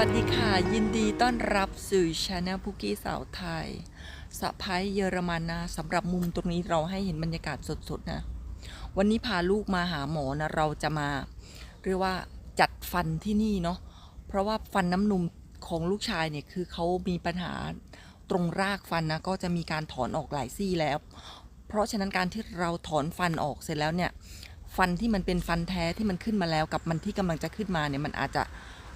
วัสดีค่ะ ยินดีต้อนรับสู่ชาแนลพุกี้สาวไทยสะพ้ายเยอรมันนะสำหรับมุมตรงนี้เราให้เห็นบรรยากาศสดๆนะ วันนี้พาลูกมาหาหมอนะ เราจะมา เรียกว่าจัดฟันที่นี่เนาะเพราะว่าฟันน้ำนมของลูกชายเนี่ยคือเขามีปัญหาตรงรากฟันนะก็จะมีการถอนออกหลายซี่แล้ว เพราะฉะนั้นการที่เราถอนฟันออกเสร็จแล้วเนี่ยฟันที่มันเป็นฟันแท้ที่มันขึ้นมาแล้วกับมันที่กำลังจะขึ้นมาเนี่ยมันอาจจะ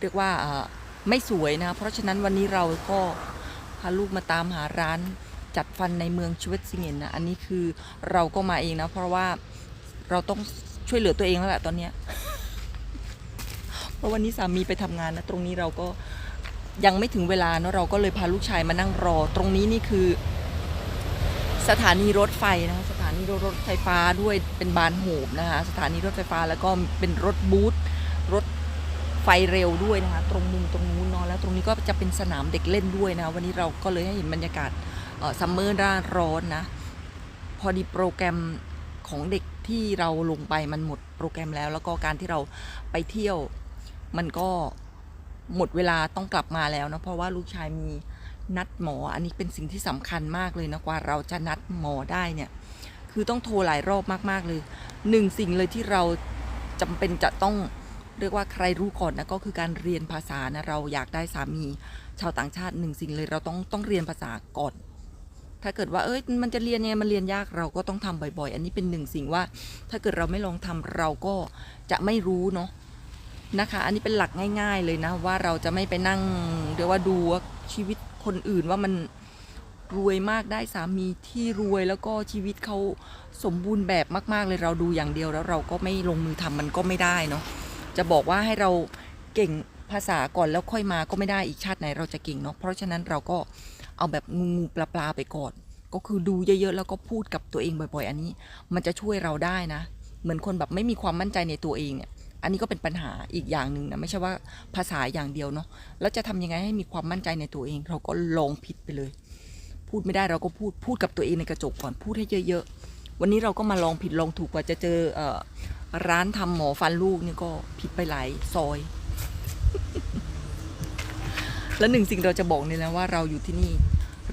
เรียกว่า ไม่สวยนะ เพราะฉะนั้นวันนี้เราก็พาลูกมาตามหาร้านจัดฟันในเมืองชเวตซิงเกนนะ อันนี้คือเราก็มาเองนะ เพราะว่าเราต้องช่วยเหลือตัวเองแล้วแหละตอนเนี้ยเพราะวันนี้สามีไปทำงานนะ ตรงนี้เราก็ยังไม่ถึงเวลาเนาะเราก็เลยพาลูกชายมานั่งรอ ตรงนี้นี่คือ สถานีรถไฟนะคะสถานีรถไฟฟ้าด้วยเป็นบานโหบนะคะสถานีรถไฟฟ้าแล้วก็เป็นรถบูธรถ ไฟเร็วด้วยนะคะ ตรงมุมตรงนู้นเนาะแล้วตรงนี้ก็จะเป็นสนามเด็กเล่นด้วยนะ วันนี้เราก็เลยให้เห็นบรรยากาศซัมเมอร์ร้านร้อนนะ พอดีโปรแกรมของเด็กที่เราลงไปมันหมดโปรแกรมแล้ว แล้วก็การที่เราไปเที่ยวมันก็หมดเวลาต้องกลับมาแล้วนะเพราะว่าลูกชายมีนัดหมอ อันนี้เป็นสิ่งที่สำคัญมากเลยนะกว่าเราจะนัดหมอได้เนี่ย คือต้องโทรหลายรอบมากๆเลยหนึ่งสิ่งเลยที่เราจำเป็นจะต้อง เรียกว่าใครรู้ก่อนนะก็คือการเรียนภาษานะเราอยากได้สามีชาวต่างชาติหนึ่งสิ่งเลยเราต้องต้องเรียนภาษาก่อน ถ้าเกิดว่าเอ้ยมันจะเรียนยังไงมันเรียนยากเราก็ต้องทำบ่อย ๆ อันนี้เป็นหนึ่งสิ่งว่า ถ้าเกิดเราไม่ลองทำเราก็จะไม่รู้เนาะนะคะ อันนี้เป็นหลักง่าย ๆ เลยนะว่าเราจะไม่ไปนั่งเรียกว่าดูว่าชีวิตคนอื่นว่ามันรวยมากได้สามีที่รวยแล้วก็ชีวิตเขาสมบูรณ์แบบมาก ๆ เลยเราดูอย่างเดียวแล้วเราก็ไม่ลงมือทำมันก็ไม่ได้เนาะ จะบอกว่าให้เราเก่งภาษาก่อนแล้วค่อยมาก็ไม่ได้อีกชาติไหนเราจะเก่งเนาะเพราะฉะนั้นเราก็เอาแบบงูงูปลาปลาไปก่อน ก็คือดูเยอะๆแล้วก็พูดกับตัวเองบ่อย ๆ อันนี้ มันจะช่วยเราได้นะ เหมือนคนแบบไม่มีความมั่นใจในตัวเองเนี่ยอันนี้ก็เป็นปัญหาอีกอย่างหนึ่งนะไม่ใช่ว่าภาษาอย่างเดียวเนาะแล้วจะทำยังไงให้มีความมั่นใจในตัวเอง เราก็ลองผิดไปเลย พูดไม่ได้เราก็พูดพูดกับตัวเองในกระจกก่อนพูดให้เยอะ ๆ วันนี้เราก็มาลองผิดลองถูกกว่าจะเจอเอ่อ ร้านทำหมอฟันลูกนี่ก็ผิดไปหลายซอย แล้วหนึ่งสิ่งเราจะบอกเลยนะว่าเราอยู่ที่นี่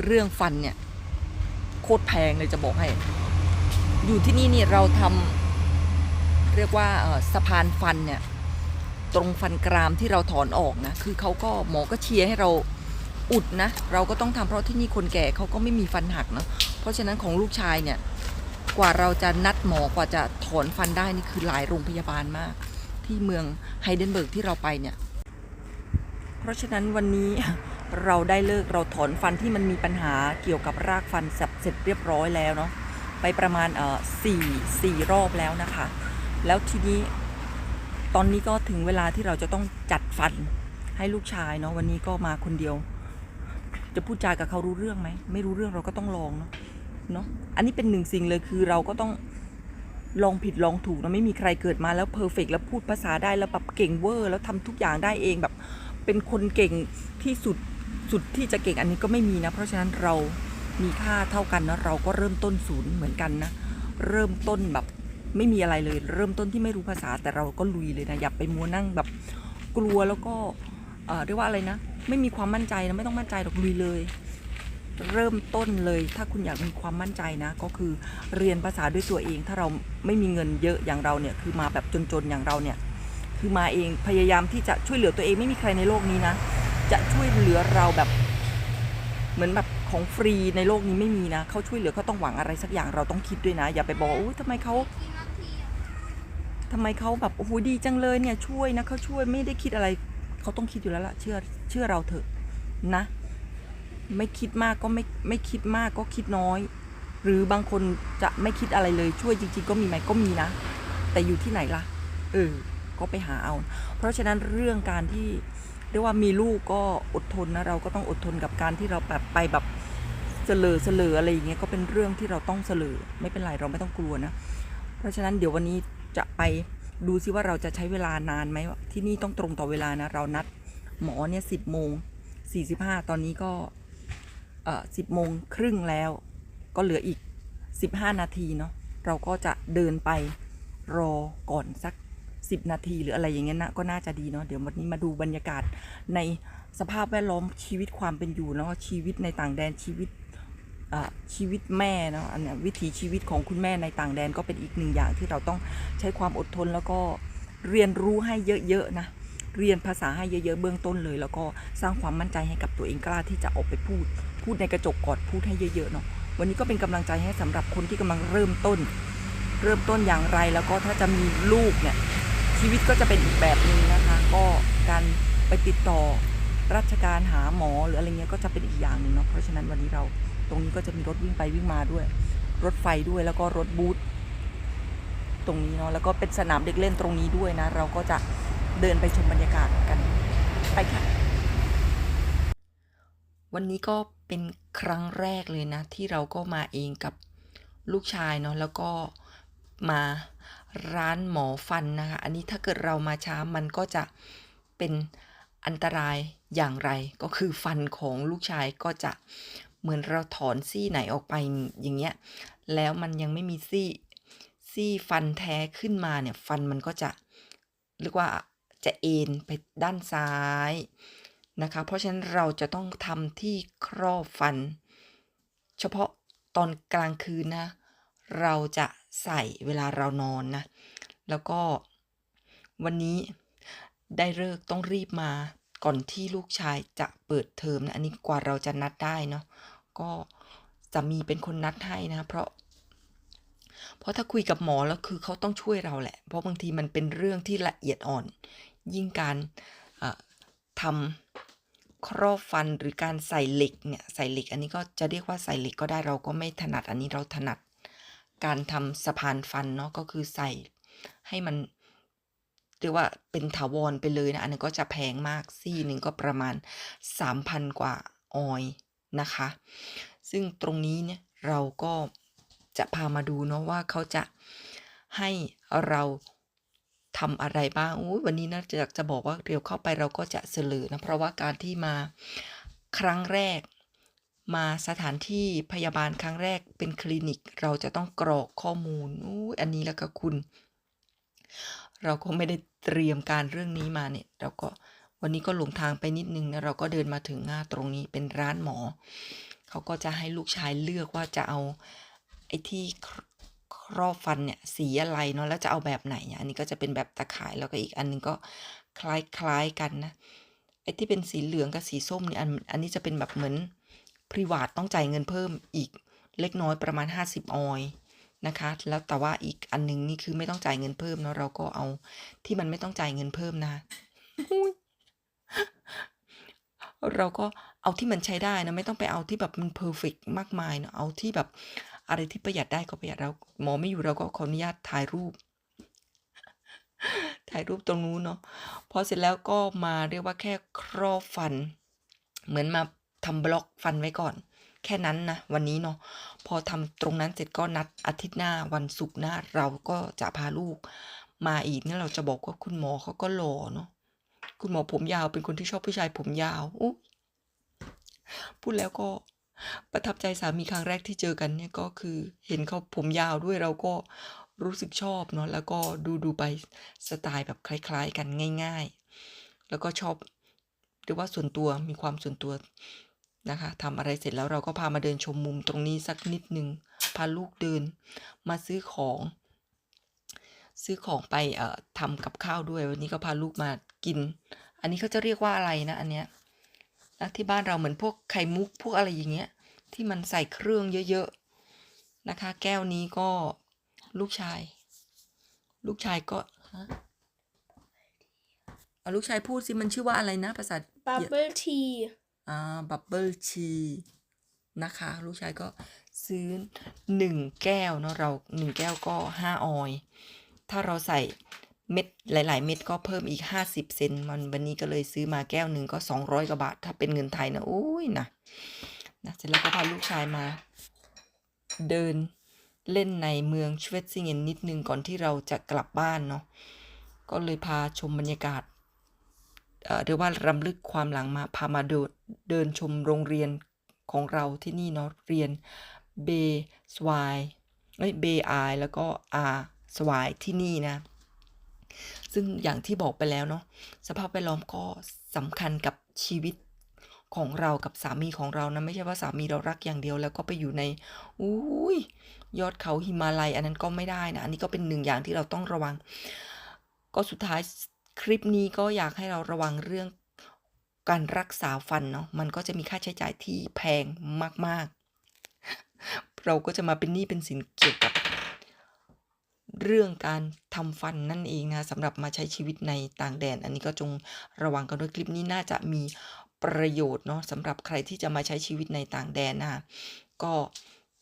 เรื่องฟันเนี่ย โคตรแพงเลยจะบอกให้ อยู่ที่นี่นี่เราทำเรียกว่าสะพานฟันเนี่ย ตรงฟันกรามที่เราถอนออกนะ คือเขาก็หมอก็เชียร์ให้เราอุดนะ เราก็ต้องทำเพราะที่นี่คนแก่เขาก็ไม่มีฟันหักเนาะเพราะฉะนั้นของลูกชายเนี่ย กว่าเราจะนัดหมอกว่าจะถอนฟันได้นี่คือหลายโรงพยาบาลมาก ที่เมืองไฮเดนเบิร์กที่เราไปเนี่ย เพราะฉะนั้นวันนี้เราได้เลิกเราถอนฟันที่มันมีปัญหาเกี่ยวกับรากฟันเสร็จเสร็จเรียบร้อยแล้วเนาะไปประมาณเอ่อสี่สี่รอบแล้วนะคะ แล้วทีนี้ตอนนี้ก็ถึงเวลาที่เราจะต้องจัดฟันให้ลูกชายเนาะวันนี้ก็มาคนเดียว จะพูดจากับเขารู้เรื่องไหม ไม่รู้เรื่องเราก็ต้องลองเนาะ เนาะอันนี้เป็นหนึ่งสิ่งเลยคือเราก็ต้องลองผิดลองถูกนะไม่มีใครเกิดมาแล้วเพอร์เฟกแล้วพูดภาษาได้แล้วแบบเก่งเวอร์ แล้วทำทุกอย่างได้เองแบบเป็นคนเก่งที่สุดสุดที่จะเก่งอันนี้ก็ไม่มีนะ เพราะฉะนั้นเรามีค่าเท่ากันนะเราก็เริ่มต้นศูนย์เหมือนกันนะ เริ่มต้นแบบไม่มีอะไรเลย เริ่มต้นที่ไม่รู้ภาษาแต่เราก็ลุยเลยนะอย่าไปมัวนั่งแบบกลัวแล้วก็เออเรียกว่าอะไรนะ ไม่มีความมั่นใจนะไม่ต้องมั่นใจหรอกลุยเลย เริ่มต้นเลย ถ้าคุณอยากมีความมั่นใจนะ ก็คือเรียนภาษาด้วยตัวเอง ถ้าเราไม่มีเงินเยอะอย่างเราเนี่ยคือมาแบบจนๆอย่างเราเนี่ยคือมาเองพยายามที่จะช่วยเหลือตัวเองไม่มีใครในโลกนี้นะ จะช่วยเหลือเราแบบเหมือนแบบของฟรีในโลกนี้ไม่มีนะเขาช่วยเหลือเขาต้องหวังอะไรสักอย่างเราต้องคิดด้วยนะ อย่าไปบอกว่าอุ้ยทำไมเขาทำไมเขาแบบโอ้โหดีจังเลยเนี่ยช่วยนะเขาช่วยไม่ได้คิดอะไรเขาต้องคิดอยู่แล้วล่ะเชื่อเชื่อเราเถอะนะ ไม่คิดมากก็ไม่ไม่คิดมากก็คิดน้อย หรือบางคนจะไม่คิดอะไรเลยช่วยจริงๆก็มีไหมก็มีนะ แต่อยู่ที่ไหนล่ะเออก็ไปหาเอา เพราะฉะนั้นเรื่องการที่เรียกว่ามีลูกก็อดทนนะเราก็ต้องอดทนกับการที่เราแบบไปแบบเสลอเสลออะไรอย่างเงี้ยก็เป็นเรื่องที่เราต้องเสลอไม่เป็นไรเราไม่ต้องกลัวนะ เพราะฉะนั้นเดี๋ยววันนี้จะไปดูซิว่าเราจะใช้เวลานานไหมที่นี่ต้องตรงต่อเวลานะ เรานัดหมอเนี่ยสิบโมงสี่สิบห้าตอนนี้ก็ สิบโมงครึ่งแล้ว ก็เหลืออีกสิบห้านาทีเนาะเราก็จะเดินไปรอก่อนสัก 10 นาทีหรืออะไรอย่างเงี้ยนะก็น่าจะดีเนาะเดี๋ยววันนี้มาดูบรรยากาศในสภาพแวดล้อมชีวิตความเป็นอยู่เนาะชีวิตในต่างแดนชีวิตชีวิตแม่เนาะอันเนี้ยวิถีชีวิตของคุณแม่ในต่างแดนก็เป็นอีกหนึ่งอย่างที่เราต้องใช้ความอดทนแล้วก็เรียนรู้ให้เยอะๆนะเรียนภาษาให้เยอะๆเบื้องต้นเลย แล้วก็สร้างความมั่นใจให้กับตัวเองกล้าที่จะออกไปพูด พูดในกระจกก่อนพูดให้เยอะๆเนาะวันนี้ก็เป็นกำลังใจให้สำหรับคนที่กำลังเริ่มต้น เริ่มต้นอย่างไรแล้วก็ถ้าจะมีลูกเนี่ยชีวิตก็จะเป็นอีกแบบหนึ่งนะคะ ก็การไปติดต่อราชการหาหมอหรืออะไรเงี้ยก็จะเป็นอีกอย่างหนึ่งเนาะเพราะฉะนั้นวันนี้เราตรงนี้ก็จะมีรถวิ่งไปวิ่งมาด้วย รถไฟด้วยแล้วก็รถบูธตรงนี้เนาะแล้วก็เป็นสนามเด็กเล่นตรงนี้ด้วยนะ เราก็จะเดินไปชมบรรยากาศกันไปค่ะ วันนี้ก็เป็นครั้งแรกเลยนะ ที่เราก็มาเองกับลูกชายเนาะแล้วก็มาร้านหมอฟันนะคะ อันนี้ถ้าเกิดเรามาช้ามันก็จะเป็นอันตรายอย่างไร ก็คือฟันของลูกชายก็จะเหมือนเราถอนซี่ไหนออกไปอย่างเงี้ยแล้วมันยังไม่มีซี่ซี่ฟันแท้ขึ้นมาเนี่ย ฟันมันก็จะเรียกว่าจะเอ็นไปด้านซ้าย นะคะ เพราะฉะนั้นเราจะต้องทำที่ครอบฟัน เฉพาะตอนกลางคืนนะ เราจะใส่เวลาเรานอนนะ แล้วก็วันนี้ได้เลิกต้องรีบมาก่อนที่ลูกชายจะเปิดเทอมนะ อันนี้กว่าเราจะนัดได้เนาะ ก็จะมีเป็นคนนัดให้นะ เพราะ เพราะถ้าคุยกับหมอแล้วคือเขาต้องช่วยเราแหละ เพราะบางทีมันเป็นเรื่องที่ละเอียดอ่อน ยิ่งการทำ ครอบฟันหรือการใส่เหล็กเนี่ยใส่เหล็กอันนี้ก็จะเรียกว่าใส่เหล็กก็ได้เราก็ไม่ถนัดอันนี้เราถนัด การทำสะพานฟันเนาะก็คือใส่ให้มันเรียกว่าเป็นถาวรไปเลยนะอันนี้ก็จะแพงมากซี่หนึ่งก็ประมาณ 3,000 กว่าออยนะคะ ซึ่งตรงนี้เนี่ยเราก็จะพามาดูเนาะว่าเขาจะให้เรา ทำอะไรบ้างอุ๊ยวันนี้นะจะอยากจะบอกว่าเร็วเข้าไปเราก็จะเสลือนะ เพราะว่าการที่มาครั้งแรก มาสถานที่พยาบาลครั้งแรกเป็นคลินิก เราจะต้องกรอกข้อมูลอู้อันนี้แล้วก็คุณ เราก็ไม่ได้เตรียมการเรื่องนี้มาเนี่ย เราก็วันนี้ก็หลงทางไปนิดนึงนะเราก็เดินมาถึงหน้าตรงนี้เป็นร้านหมอ เขาก็จะให้ลูกชายเลือกว่าจะเอาไอ้ที่ รครอบฟันเนี่ยสีอะไรเนาะแล้วจะเอาแบบไหนเนี่ยอันนี้ก็จะเป็นแบบตะข่ายแล้วก็อีกอันนึงก็คล้ายๆกันนะไอ้ที่เป็นสีเหลืองกับสีส้มเนี่ยอันอันนี้จะเป็นแบบเหมือนพริวาตต้องจ่ายเงินเพิ่มอีกเล็กน้อยประมาณ 50 ออยนะคะ แล้วแต่ว่าอีกอันหนึงนี่คือไม่ต้องจ่ายเงินเพิ่มเนาะเราก็เอาที่มันไม่ต้องจ่ายเงินเพิ่มนะเราก็เอาที่มันใช้ได้นะไม่ต้องไปเอาที่แบบมันเพอร์เฟกมากมายเนาะเอาที่แบบ อะไรที่ประหยัดได้ก็ประหยัดเราหมอไม่อยู่เราก็ขออนุญาตถ่ายรูป ถ่ายรูปตรงนู้นเนาะพอเสร็จแล้วก็มาเรียกว่าแค่ครอบฟัน เหมือนมาทำบล็อกฟันไว้ก่อน แค่นั้นนะวันนี้เนาะพอทำตรงนั้นเสร็จก็นัดอาทิตย์หน้าวันศุกร์หน้าเราก็จะพาลูก มาอีกนี่เราจะบอกว่าคุณหมอเขาก็หล่อเนาะคุณหมอผมยาวเป็นคนที่ชอบผู้ชายผมยาวอุ๊พูดแล้วก็ ประทับใจสามีครั้งแรกที่เจอกันเนี่ยก็คือเห็นเขาผมยาวด้วยเราก็รู้สึกชอบเนาะแล้วก็ดูดูไปสไตล์แบบคล้าย ๆ กันง่าย ๆ แล้วก็ชอบเรียกว่าส่วนตัวมีความส่วนตัวนะคะทำอะไรเสร็จแล้วเราก็พามาเดินชมมุมตรงนี้สักนิดนึงพาลูกเดินมาซื้อของ ซื้อของไปเอ่อทำกับข้าวด้วย วันนี้ก็พาลูกมากิน อันนี้เขาจะเรียกว่าอะไรนะอันเนี้ย นะที่บ้านเราเหมือนพวกไข่มุกพวกอะไรอย่างเงี้ย ที่มันใส่เครื่องเยอะๆนะคะ แก้วนี้ก็ลูกชาย ลูกชายก็ฮะเอาลูกชายพูดสิมันชื่อว่าอะไรนะภาษา Bubble tea อ่าบับเบิลชีนะคะ ลูกชายก็ซื้อหนึ่งแก้วเนาะเราหนึ่งแก้วก็ห้าออย ถ้าเราใส่ เม็ดหลาย ๆ เม็ดก็เพิ่มอีกห้าสิบเซนมันวันนี้ก็เลยซื้อมาแก้วหนึ่งก็สองร้อยกว่าบาท ถ้าเป็นเงินไทยนะโอ้ยนะนะเสร็จแล้วก็พาลูกชายมา เดินเล่นในเมืองชเวตซิงเกนนิดนึงก่อนที่เราจะกลับบ้านเนาะก็เลยพาชมบรรยากาศเอ่อเรียกว่ารำลึกความหลังมาพามาเดินเดินชมโรงเรียนของเราที่นี่เนาะเรียนเบสวายเอ้ยเบไอแล้วก็อาสวายที่นี่นะ ซึ่งอย่างที่บอกไปแล้วเนาะสภาพแวดล้อมก็สำคัญกับชีวิตของเรากับสามีของเรานะไม่ใช่ว่าสามีเรารักอย่างเดียว แล้วก็ไปอยู่ในอุ้ยยอดเขาหิมาลัย อันนั้นก็ไม่ได้นะ อันนี้ก็เป็นหนึ่งอย่างที่เราต้องระวัง ก็สุดท้ายคลิปนี้ก็อยากให้เราระวังเรื่องการรักษาฟันเนาะมันก็จะมีค่าใช้จ่ายที่แพงมาก ๆ เราก็จะมาเป็นหนี้เป็นสินเกี่ยวกับ เรื่องการทำฟันนั่นเองนะสำหรับมาใช้ชีวิตในต่างแดน อันนี้ก็จงระวังกันด้วยคลิปนี้น่าจะมีประโยชน์เนาะสำหรับใครที่จะมาใช้ชีวิตในต่างแดนนะคะก็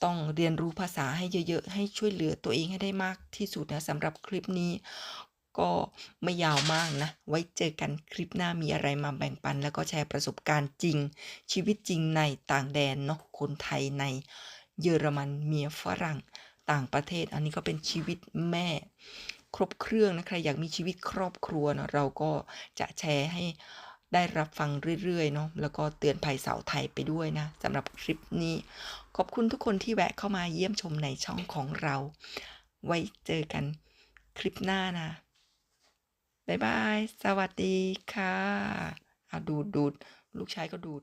ต้องเรียนรู้ภาษาให้เยอะๆ ให้ช่วยเหลือตัวเองให้ได้มากที่สุดนะสำหรับคลิปนี้ก็ไม่ยาวมากนะ ไว้เจอกันคลิปหน้ามีอะไรมาแบ่งปัน แล้วก็แชร์ประสบการณ์จริง ชีวิตจริงในต่างแดนเนาะคนไทยในเยอรมันเมียฝรั่ง ต่างประเทศ อันนี้ก็เป็นชีวิตแม่ ครบเครื่องนะใครอยากมีชีวิตครอบครัวเนาะเราก็จะแชร์ให้ได้รับฟังเรื่อยๆเนาะแล้วก็เตือนภัยสาวไทยไปด้วยนะสำหรับคลิปนี้ ขอบคุณทุกคนที่แวะเข้ามาเยี่ยมชมในช่องของเรา ไว้เจอกันคลิปหน้านะบ๊ายบาย สวัสดีค่ะอะดูดดูดลูกชายก็ดูด